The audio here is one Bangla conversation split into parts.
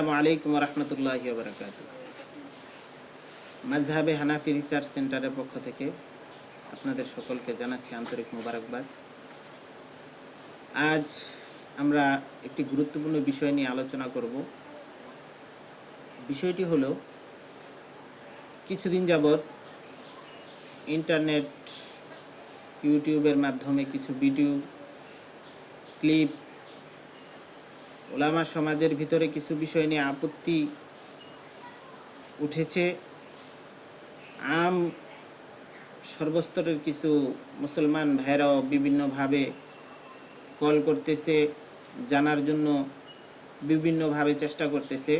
আসসালামু আলাইকুম রহমতুল্লাহ বরকাত মাঝহাবে হানাফি রিসার্চ সেন্টারের পক্ষ থেকে আপনাদের সকলকে জানাচ্ছি আন্তরিক মোবারকবাদ। আজ আমরা একটি গুরুত্বপূর্ণ বিষয় নিয়ে আলোচনা করব। বিষয়টি হলো, কিছুদিন যাবৎ ইন্টারনেট, ইউটিউবের মাধ্যমে কিছু ভিডিও, ক্লিপ ওলামা সমাজের ভিতরে কিছু বিষয় নিয়ে আপত্তি উঠেছে। আম সর্বস্তরের কিছু মুসলমান ভাইরাও বিভিন্নভাবে কল করতেছে, জানার জন্য বিভিন্নভাবে চেষ্টা করতেছে।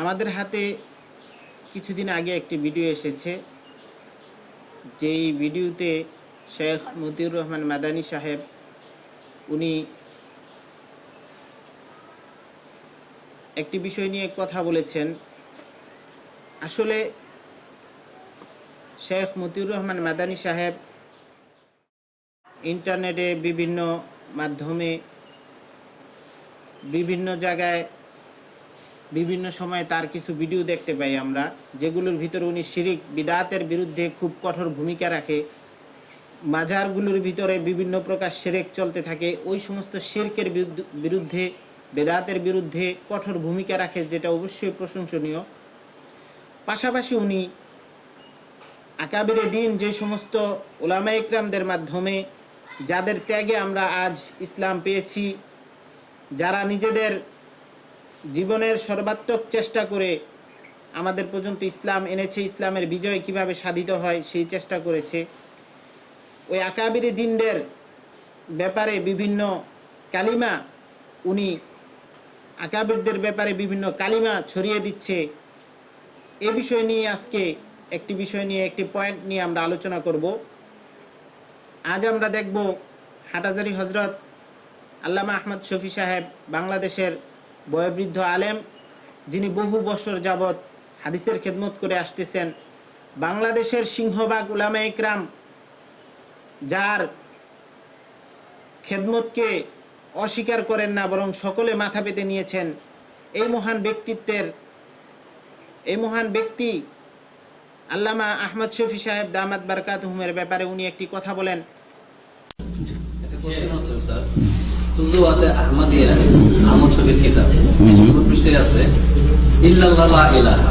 আমাদের হাতে কিছুদিন আগে একটি ভিডিও এসেছে, যেই ভিডিওতে শেখ মতিউর রহমান মাদানী সাহেব উনি একটি বিষয় নিয়ে কথা বলেছেন। আসলে শেখ মতিউর রহমান মাদানী সাহেব ইন্টারনেটে বিভিন্ন মাধ্যমে বিভিন্ন জায়গায় বিভিন্ন সময়ে তার কিছু ভিডিও দেখতে পাই আমরা, যেগুলোর ভিতরে উনি শিরিক, বিদাতের বিরুদ্ধে খুব কঠোর ভূমিকা রাখে। মাজারগুলোর ভিতরে বিভিন্ন প্রকার সেরেক চলতে থাকে। ওই সমস্ত শিরকের বিরুদ্ধ- বেদাতের বিরুদ্ধে কঠোর ভূমিকা রাখে যেটা অবশ্যই প্রশংসনীয়। পাশাপাশি উনি আকাবিরে দিন যে সমস্ত ওলামা ইকরামদের মাধ্যমে, যাদের ত্যাগে আমরা আজ ইসলাম পেয়েছি, যারা নিজেদের জীবনের সর্বাত্মক চেষ্টা করে আমাদের পর্যন্ত ইসলাম এনেছে, ইসলামের বিজয় কীভাবে সাধিত হয় সেই চেষ্টা করেছে। ওই আকাবিরি দিনদের ব্যাপারে বিভিন্ন কালিমা উনি আকাবিরদের ব্যাপারে বিভিন্ন কালিমা ছড়িয়ে দিচ্ছে। এ বিষয় নিয়ে আজকে একটি বিষয় নিয়ে, একটি পয়েন্ট নিয়ে আমরা আলোচনা করব। আজ আমরা দেখব হাটাজারি হজরত আল্লামা আহমদ শফি সাহেব, বাংলাদেশের বয়োবৃদ্ধ আলেম, যিনি বহু বছর যাবৎ হাদিসের খেদমত করে আসতেছেন। বাংলাদেশের সিংহবাগ উলামা ইকরাম যার খেদমতকে অস্বীকার করেন না বরং সকলে মাথা পেতে নিয়েছেন। এই মহান ব্যক্তিত্বের এই মহান ব্যক্তি আল্লামা আহমদ শফি সাহেব দামাত বারকাত হুমের ব্যাপারে উনি একটি কথা বলেন। আহমদিয়া আহমদ শফির কিতাব। আছে ইল্লাল্লাহ লা ইলাহা।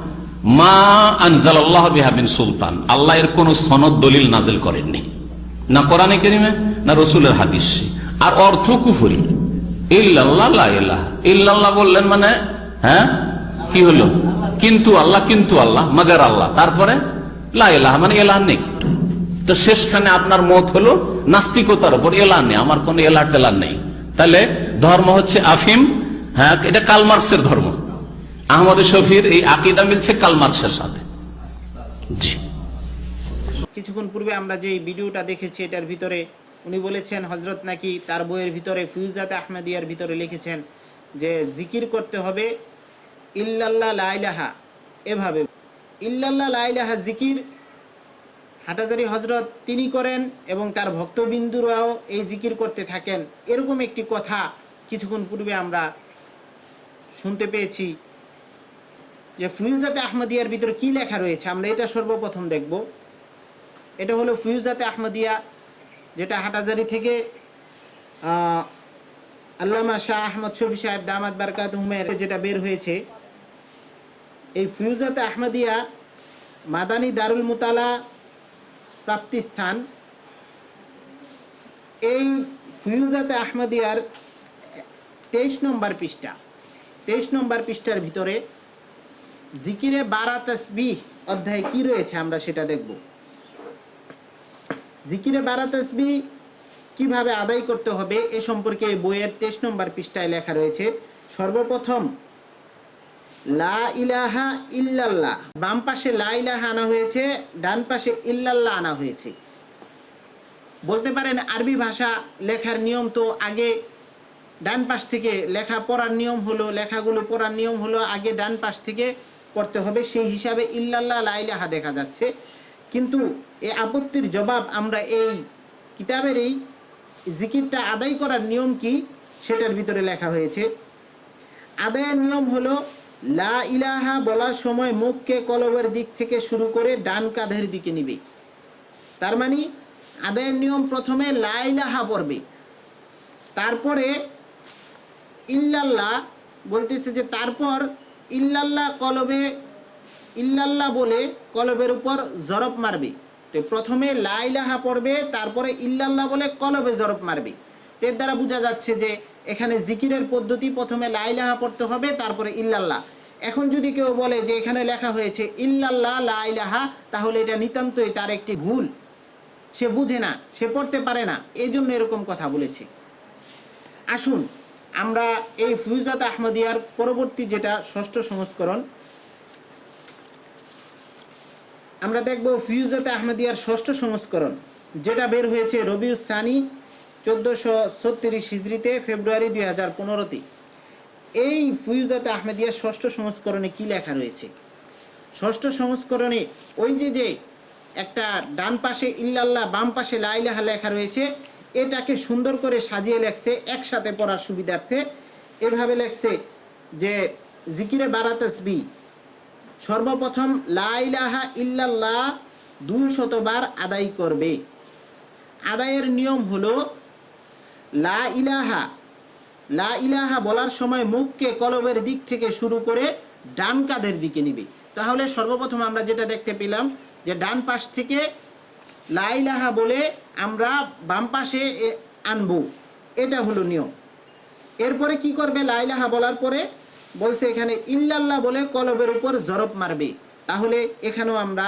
মা আনজালাল্লাহ বিহাবিন সুলতান। আল্লাহ এর কোন সনদ দলিল নাজিল করেননি। না কোরআনে কেরিমে, না রসুলের হাদিস। আর অর্থ কুফরি। ইল্লাল্লাহ, লা বললেন মানে হ্যাঁ? কি হলো? কিন্তু আল্লাহ কিন্তু আল্লাহ, মগর আল্লাহ। তারপরে, লা ইলাহা মানে এলাহ নেই। তো শেষখানে আপনার মত হলো, নাস্তিকতার উপর এলা নেই। আমার কোন এলা টেলা নেই। তাহলে ধর্ম হচ্ছে আফিম হ্যাঁ? এটা কালমার্কসের ধর্ম। আহমদ শফির এই আকিদা মিলছে কালমার্কসের সাথে। কিছুক্ষণ পূর্বে আমরা যে ভিডিওটা দেখেছি, এটার ভিতরে উনি বলেছেন হজরত নাকি তার বইয়ের ভিতরে, ফিউজাত আহমেদিয়ার ভিতরে লিখেছেন যে, জিকির করতে হবে, ইল্লাল্লাহ লাইলাহা এভাবে। ইল্লাল্লাহ লাইলাহা জিকির, হাটাজারি হজরত তিনি করেন এবং তার ভক্তবিন্দুরাও এই জিকির করতে থাকেন। এরকম একটি কথা কিছুক্ষণ পূর্বে আমরা শুনতে পেয়েছি। যে ফিউজাতে আহমদিয়ার ভিতরে কি লেখা রয়েছে, আমরা এটা সর্বপ্রথম দেখব। এটা হলো ফিউজাতে আহমদিয়া, যেটা হাটাজারি থেকে আল্লামা শাহ আহমদ শফি সাহেব দামাত বারকাত হুমের যেটা বের হয়েছে। এই ফিউজাতে আহমদিয়া মাদানী দারুল মুতালা প্রাপ্তিস্থান এই ফিউজাতে আহমদিয়ার তেইশ নম্বর পৃষ্ঠা, তেইশ নম্বর পৃষ্ঠার ভিতরে জিকিরে বারা তসবিহ অধ্যায়ে কি রয়েছে আমরা সেটা দেখব। জিকিরে বারা তসবি কীভাবে আদায় করতে হবে এ সম্পর্কে বইয়ের তেইশ নম্বর পৃষ্ঠায় লেখা রয়েছে, সর্বপ্রথম, লা ইলাহা ইল্লাল্লাহ, বাম পাশে লা ইলাহা আনা হয়েছে, ডান পাশে ইল্লাল্লাহ আনা হয়েছে। বলতে পারেন আরবি ভাষা লেখার নিয়ম তো আগে ডান পাশ থেকে লেখা পড়ার নিয়ম হলো, লেখাগুলো পড়ার নিয়ম হলো আগে ডান পাশ থেকে পড়তে হবে, সেই হিসাবে ইল্লাল্লাহ লাইলাহা দেখা যাচ্ছে। কিন্তু এই আপত্তির জবাব আমরা এই কিতাবের এই জিকিরটা আদায় করার নিয়ম কি, সেটার ভিতরে লেখা হয়েছে। আদায়ের নিয়ম হলো, লা ইলাহা বলার সময় মুখকে কলবের দিক থেকে শুরু করে ডান কাঁধের দিকে নিবে। তার মানে আদায়ের নিয়ম প্রথমে লা ইলাহা পড়বে। তারপরে ইল্লাল্লাহ বলতেছে যে তারপর ইল্লাল্লাহ কলবে, ইল্লাল্লাহ বলে কলবের উপর জরব মারবে। তো প্রথমে লাইলাহা পড়বে, তারপরে ইল্লাল্লাহ বলে কলবে জরব মারবে। তো এর দ্বারা বোঝা যাচ্ছে যে এখানে জিকিরের পদ্ধতি প্রথমে লাইলাহা পড়তে হবে, তারপরে ইল্লাল্লাহ। এখন যদি কেউ বলে যে এখানে লেখা হয়েছে ইল্লাল্লাহ লাইলাহা তাহলে এটা নিতান্তই তার একটি ভুল। সে বুঝে না, সে পড়তে পারে না এই জন্য এরকম কথা বলেছে। আসুন আমরা এই ফিউজাত আহমদিয়ার পরবর্তী যেটা ষষ্ঠ সংস্করণ, আমরা দেখব ফিউজাত আহমদিয়ার ষষ্ঠ সংস্করণ, যেটা বের হয়েছে রবিউস সানি চোদ্দোশো ছত্রিশ হিজড়িতে, ফেব্রুয়ারি দুই হাজার পনেরোতে। এই ফিউজাত আহমেদিয়ার ষষ্ঠ সংস্করণে কি লেখা রয়েছে? ষষ্ঠ সংস্করণে ওই যে যে একটা ডান পাশে ইল্লাল্লাহ, বাম পাশে লাইলাহা লেখা রয়েছে এটাকে সুন্দর করে সাজিয়ে লেখছে, একসাথে পড়ার সুবিধার্থে। এভাবে লেখছে যে, জিকিরে বারাতসবি সর্বপ্রথম লাইলাহা ইল্লাল্লাহ দুই শতবার আদায় করবে। আদায়ের নিয়ম হলো, লা ইলাহা লা ইলাহা বলার সময় মুখকে কলবের দিক থেকে শুরু করে ডান কাদের দিকে নিবে। তাহলে সর্বপ্রথম আমরা যেটা দেখতে পেলাম, যে ডান পাশ থেকে লা ইলাহা বলে আমরা বাম পাশে আনব। এটা হলো নিয়ম। এরপরে কি করবে? লাইলাহা বলার পরে বলছে এখানে ইল্লাল্লাহ বলে কলবের উপর জরব মারবে। তাহলে এখানেও আমরা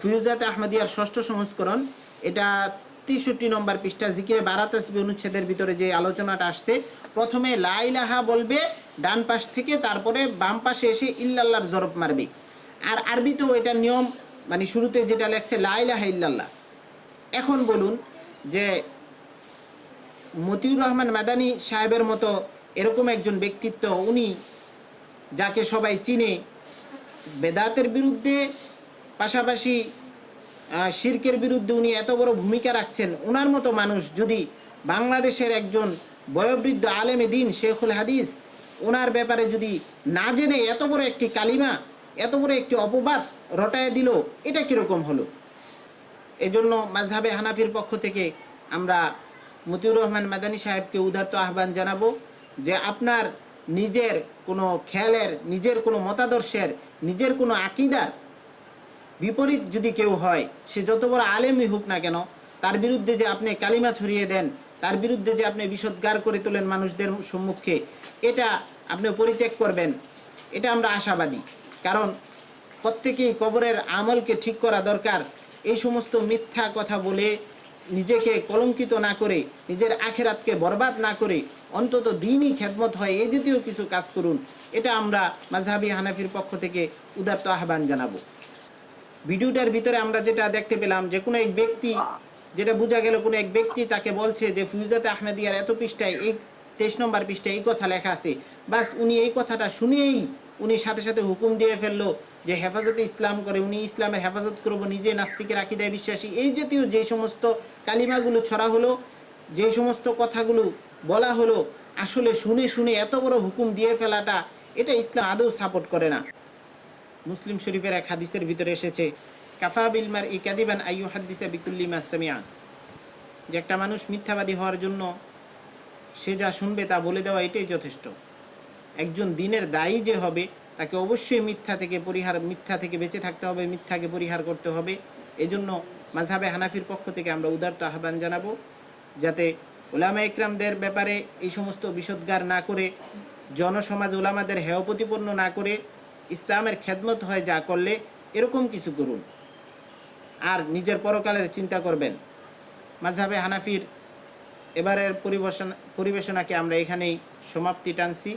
ফিউজাত আহমদিয়ার ষষ্ঠ সংস্করণ, এটা তেষট্টি নম্বর পৃষ্ঠা, জিকিরে বারাতসবি অনুচ্ছেদের ভিতরে যে আলোচনাটা আসছে, প্রথমে লাইলাহা বলবে, ডান পাশ থেকে তারপরে বাম পাশে এসে ইল্লাল্লাহর জরব মারবে। আর আরবিতেও এটা নিয়ম মানে শুরুতে যেটা লেখছে লাইলাহা ইল্লাল্লাহ। এখন বলুন যে মতিউর রহমান মাদানী সাহেবের মতো এরকম একজন ব্যক্তিত্ব, উনি যাকে সবাই চিনে, বেদাতের বিরুদ্ধে পাশাপাশি শিরকের বিরুদ্ধে উনি এত বড় ভূমিকা রাখছেন ওনার মতো মানুষ যদি বাংলাদেশের একজন বয়োবৃদ্ধ আলেমে দিন, শেখুল হাদিস ওনার ব্যাপারে যদি না জেনে এত বড় একটি কালিমা এত বড় একটি অপবাদ রটায় দিল, এটা কীরকম হলো? এজন্য মাঝহাবে হানাফির পক্ষ থেকে আমরা মতিউর রহমান মাদানী সাহেবকে উদারত আহ্বান জানাব যে আপনার নিজের কোনো খেয়ালের, নিজের কোনো মতাদর্শের, নিজের কোনো আকিদার বিপরীত যদি কেউ হয়, সে যত বড় আলেমই হোক না কেন, তার বিরুদ্ধে যে আপনি কালিমা ছড়িয়ে দেন, তার বিরুদ্ধে যে আপনি বিষদগার করে তোলেন মানুষদের সম্মুখে, এটা আপনি পরিত্যাগ করবেন, এটা আমরা আশাবাদী। কারণ প্রত্যেকেই কবরের আমলকে ঠিক করা দরকার। এই সমস্ত মিথ্যা কথা বলে নিজেকে কলঙ্কিত না করে, নিজের আখেরাতকে বরবাদ না করে অন্তত দিনই খেদমত হয় এই জাতীয় কিছু কাজ করুন। এটা আমরা মাঝহাবি হানাফির পক্ষ থেকে উদাত্ত আহ্বান জানাব। ভিডিওটার ভিতরে আমরা যেটা দেখতে পেলাম যে কোনো এক ব্যক্তি, যেটা বোঝা গেল কোনো এক ব্যক্তি তাকে বলছে যে ফিউজাতে আহমেদিয়ার এত পৃষ্ঠায়, এই তেইশ নম্বর পৃষ্ঠায় এই কথা লেখা আছে। বাস উনি এই কথাটা শুনেই উনি সাথে সাথে হুকুম দিয়ে ফেলল যে হেফাজতে ইসলাম করে, উনি ইসলামের হেফাজত করব, নিজে নাস্তিকের আকিদায় বিশ্বাসী। এই জাতীয় যে সমস্ত কালিমাগুলো ছড়া হলো, যে সমস্ত কথাগুলো বলা হলো, আসলে শুনে শুনে এত বড় হুকুম দিয়ে ফেলাটা, এটা ইসলাম আদৌ সাপোর্ট করে না। মুসলিম শরীফের এক হাদিসের ভিতরে এসেছে, কাফা বিলমার ই কাদিবান আইয়ু হাদিসা বিকুল্লি মাসামিয়া যে একটা মানুষ মিথ্যাবাদী হওয়ার জন্য সে যা শুনবে তা বলে দেওয়া এটাই যথেষ্ট। একজন দিনের দায়ী যে হবে, তাকে অবশ্যই মিথ্যা থেকে পরিহার, মিথ্যা থেকে বেঁচে থাকতে হবে, মিথ্যাকে পরিহার করতে হবে। এজন্য মাঝহাবে হানাফির পক্ষ থেকে আমরা উদারত আহ্বান জানাব, যাতে ওলামা ইকরামদের ব্যাপারে এই সমস্ত বিষদগার না করে, জনসমাজ ওলামাদের হেয় প্রতিপন্ন না করে ইসলামের খেদমত হয় যা করলে এরকম কিছু করুন। আর নিজের পরকালের চিন্তা করবেন। মাঝহাবে হানাফির এবারের পরিবেশন, পরিবেশনাকে আমরা এখানেই সমাপ্তি টানছি।